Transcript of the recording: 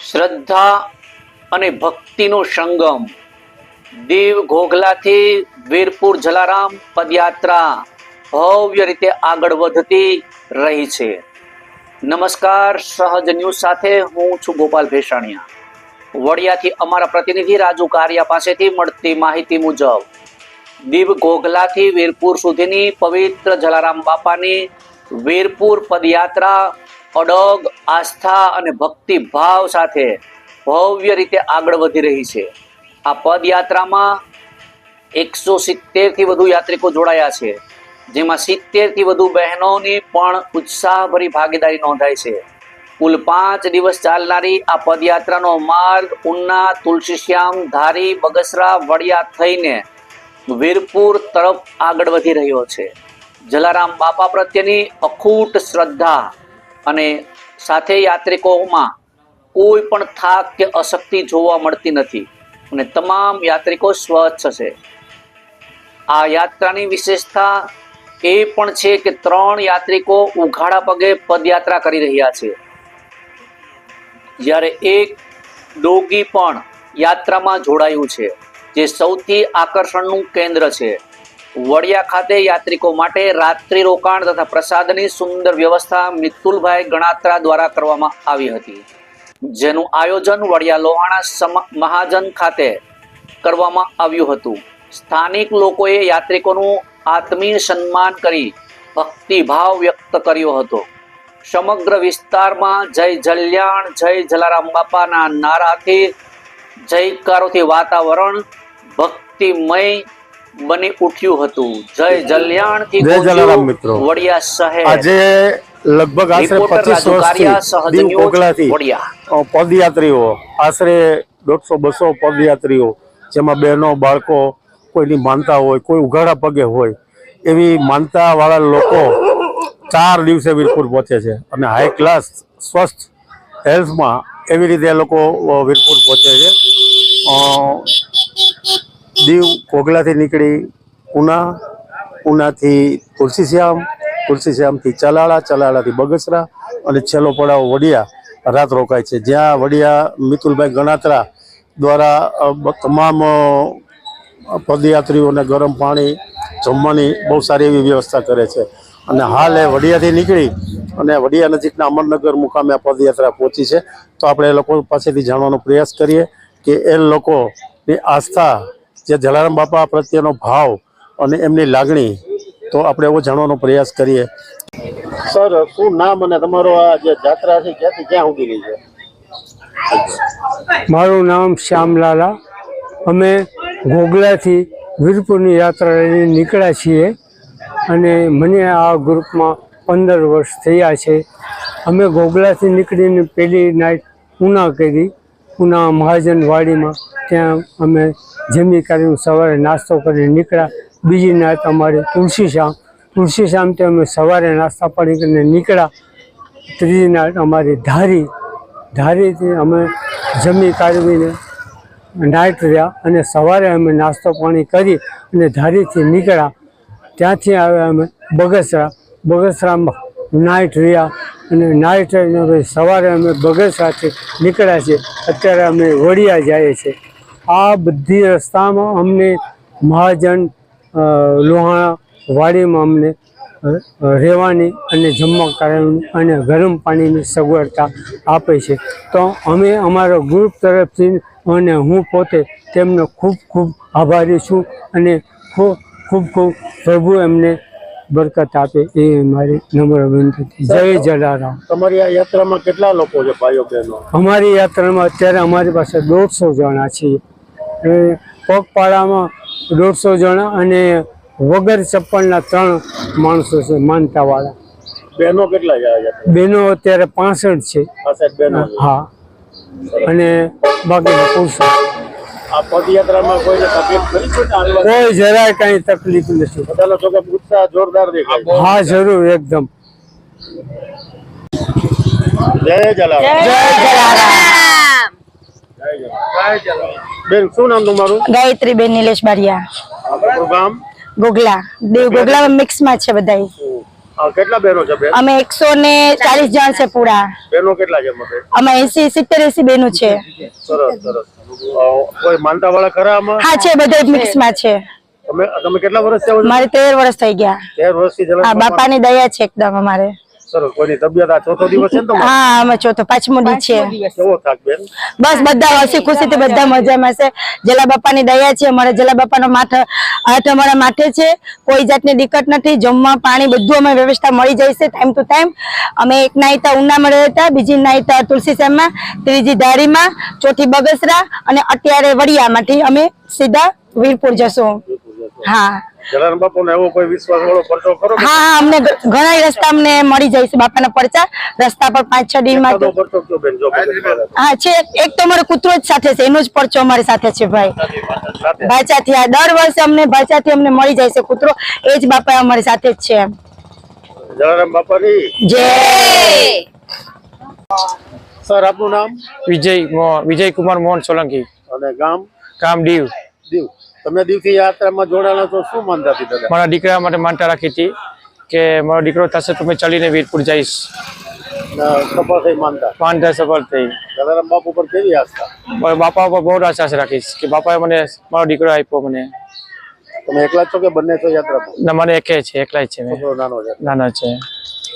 શ્રદ્ધા અને ભક્તિનો સંગમ. દેવ ઘોઘલાથી વીરપુર જલારામ પદયાત્રા ભવ્ય રીતે આગળ વધતી રહી છે. નમસ્કાર, સહજ ન્યૂઝ સાથે હું છું ગોપાલ ભેસાણિયા. વડિયાથી અમારા પ્રતિનિધિ રાજુ કારિયા પાસેથી મળતી માહિતી મુજબ, દીવ ઘોઘલાથી વીરપુર સુધીની પવિત્ર જલારામ બાપાની વીરપુર પદયાત્રા અડગ, આસ્થા અને ભક્તિ ભાવ સાથે ભવ્ય રીતે આગળ વધી રહી છે. આ પદયાત્રામાં એકસો સિત્તેરથી વધુ યાત્રિકો જોડાયા છે, જેમાં સિત્તેરથી વધુ બહેનોની પણ ઉત્સાહભરી ભાગીદારી નોંધાઈ છે. કુલ પાંચ દિવસ ચાલનારી આ પદયાત્રાનો માર્ગ ઉના, તુલસીશ્યામ, ધારી, બગસરા, વડિયા થઈને વીરપુર તરફ આગળ વધી રહ્યો છે. જલારામ બાપા પ્રત્યેની અખૂટ શ્રદ્ધા અને સાથે યાત્રિકોમાં કોઈ પણ થાક કે અશક્તિ જોવા મળતી નથી. અને તમામ યાત્રિકો સ્વચ્છ છે. આ યાત્રાની વિશેષતા એ પણ છે કે ત્રણ યાત્રિકો ઉઘાડા પગે પદયાત્રા કરી રહ્યા છે. જ્યારે એક ડોગી પણ યાત્રામાં જોડાયું છે, જે સૌથી આકર્ષણનું કેન્દ્ર છે. વડિયા ખાતે યાત્રિકો માટે રાત્રિ રોકાણ તથા પ્રસાદની સુંદર વ્યવસ્થા મિતુલભાઈ ગણાત્રા દ્વારા કરવામાં આવી હતી. જેનું આયોજન વડિયા લોહાણા મહાજન ખાતે કરવામાં આવ્યું હતું. સ્થાનિક લોકોએ યાત્રિકોનું આત્મીય સન્માન કરી ભક્તિભાવ વ્યક્ત કર્યો હતો. સમગ્ર વિસ્તારમાં જય જલ્યાણ, જય જલારામ બાપાના નારાથી જયકારોથી વાતાવરણ ભક્તિમય બની ઉઠ્યું હતું. જય જલ્યાણથી જય જલારામ મિત્રો. વડિયા શહેર. આજે લગભગ આશરે પચીસ વર્ષથી દીવ અ, પદયાત્રીઓ આશરે દોઢસો બસો પદયાત્રીઓ જેમાં બહેનો બાળકો કોઈની માનતા હોય કોઈ ઉઘાડા પગે હોય એવી માનતાવાળા લોકો ચાર દિવસે વીરપુર પહોંચે છે અને હાઈ ક્લાસ સ્વસ્થ હેલ્થમાં એવી રીતે એ લોકો વીરપુર પહોંચે છે. દીવ કોગલાથી નીકળી ઉના, ઉનાથી તુલસીશ્યામ, તુલસીશ્યામથી ચલાળા, ચલાળાથી બગસરા અને છેલ્લો પડાવ વડિયા રાત રોકાય છે. જ્યાં વડિયા મિતુલભાઈ ગણાત્રા દ્વારા તમામ પદયાત્રીઓને ગરમ પાણી જમવાની બહુ સારી એવી વ્યવસ્થા કરે છે. અને હાલ એ વડિયાથી નીકળી અને વડિયા નજીકના અમરનગર મુકામે આ પદયાત્રા પહોંચી છે. તો આપણે એ લોકો પાસેથી જાણવાનો પ્રયાસ કરીએ કે એ લોકોની આસ્થા જે જલારામ બાપા પ્રત્યેનો ભાવ અને એમની લાગણી તો આપણે એવો જાણવાનો પ્રયાસ કરીએ. સર શું નામ અને તમારો આ જે જાત્રા છે ક્યાંથી ક્યાં ઉગી ગઈ છે? મારું નામ શ્યામલાલા અમે ગોગલાથી વીરપુરની યાત્રા લઈને નીકળ્યા છીએ અને મને આ ગ્રુપમાં પંદર વર્ષ થયા છે. અમે ગોગલાથી નીકળીને પહેલી નાઇટ ઉના કરી. ઉના મહાજનવાડીમાં ત્યાં અમે જમી કરીને સવારે નાસ્તો કરીને નીકળ્યા. બીજી નાત અમારી તુલસીશ્યામ તુલસીશ્યામથી અમે સવારે નાસ્તા પાણી કરીને નીકળ્યા. ત્રીજી નાત અમારી ધારી. ધારીથી અમે જમી કાઢવીને નાઇટ રહ્યા અને સવારે અમે નાસ્તો પાણી કરી અને ધારીથી નીકળ્યા. ત્યાંથી આવ્યા અમે બગસરા. બગસરામાં નાઇટ રહ્યા. અને નાઇટ સવારે અમે બગસરાથી નીકળ્યા છીએ. અત્યારે અમે વડિયા જઈએ છીએ આ બધી રસ્તામાં અમને મહાજન લોહાણા વાડીમાં અમને રહેવાની અને જમવા કરવાની અને ગરમ પાણીની સગવડતા આપે છે. તો અમે અમારા ગ્રુપ તરફથી અને હું પોતે તેમનો ખૂબ ખૂબ આભારી છું અને ખૂબ ખૂબ ખૂબ પ્રભુ એમને બરકત આપે એ મારી નમ્ર વિનંતી. જય જલારામ. તમારી આ યાત્રામાં કેટલા લોકો છે ભાઈઓ બહેનો? અમારી યાત્રામાં અત્યારે અમારી પાસે દોઢસો જણા છીએ પગપાળામાં દોઢસો જણા અને વગર ચપ્પલના ત્રણ માણસો છે માનતાવાળા. બહેનો કેટલા બહેનો અત્યારે પાસઠ છે. હા. અને બાકી પુરુષો. આ પદયાત્રામાં કોઈને તકલીફ કરી છે કોઈ જરાય કઈ તકલીફ નથી. બધાનો જો કે ઉત્સાહ જોરદાર દેખાય હા જરૂર એકદમ. જય જલારામ. બેન શું નામ તમારું? ગાયત્રી બેન નિલેશ બારિયા. ગામ? ગોગલા. દેવ ગોગલા મિક્સમાં છે બધા અ, કેટલા બહેનો છે બેન? અમે એકસો ને ચાલીસ જણ છે પૂરા. બહેનો કેટલા છે મતે અમે એસી સિત્તેર એસી બેનું છે. સરસ સરસ. કોઈ માનતા વાળા ખરા આમાં? હા છે બધે મિક્સમાં છે. તમે તમે કેટલા વર્ષ થયા મારે તેર વર્ષ થઈ ગયા. 13 વર્ષથી હા બાપાની દયા છે એકદમ અમારે. સરસ કોઈની તબિયત આ ચોથો દિવસ છે ને તમારો? હા અમે ચોથો પાંચમો દિવસ છે. કેવો થાક બેન? બસ બધા હસી ખુશીથી બધા મજામાં. છે. જલા બાપાની દયા છે અમારા જલા બાપાનો માથ હાથ અમારા માથે છે. કોઈ જાતની દિક્કત નથી. જમવા પાણી બધું અમે વ્યવસ્થા મળી જાય છે ટાઈમ ટુ ટાઈમ અમે એક નાઈતા ઉનામાં રહ્યા હતા બીજી નાઈતા તુલસી શ્યામમાં ત્રીજી ધારીમાં ચોથી બગસરા અને અત્યારે વડિયામાંથી અમે સીધા વીરપુર જશું. હા. જલારામ બાપુનો એવો કોઈ વિશ્વાસ વાળો પરચો ખરો? હા હા અમને ઘણા રસ્તા અમને મળી જાય છે બાપાના પરચા. રસ્તા પર પાંચ છ મગજ મારે. હા છે એક તો અમારો કૂતરો જ સાથે છે એનો જ પરચો અમારી સાથે છે ભાઈ. ભાચાથી આ દર વર્ષે અમને ભાચાથી અમને મળી જાય છે કૂતરો. એ જ બાપા અમારી સાથે જ છે જલારામ બાપાની. જય! સર આપનું નામ? વિજય વિજય કુમાર મોહન સોલંકી. અને ગામ? ગામ દીવ. દીવ. તમે દિવસી યાત્રામાં જોડાણા છો શું માનતા હતી દાદા? મારા દીકરા માટે માનતા રાખી હતી કે મારો દીકરો થશે તો મેં ચાલીને વીરપુર જઈશ. સફળ થઈ માનતા. માનતા સફળ થઈ. જલારામ બાપુ પર કેવી આસ્થા? બાપા ઉપર બહુ આશા રાખીશ કે બાપાએ મને મારો દીકરો આપ્યો મને. તમે એકલા જ છો કે બંને છો યાત્રા ના મને એકે છે એકલા જ છે નાનો છે. નાના છે.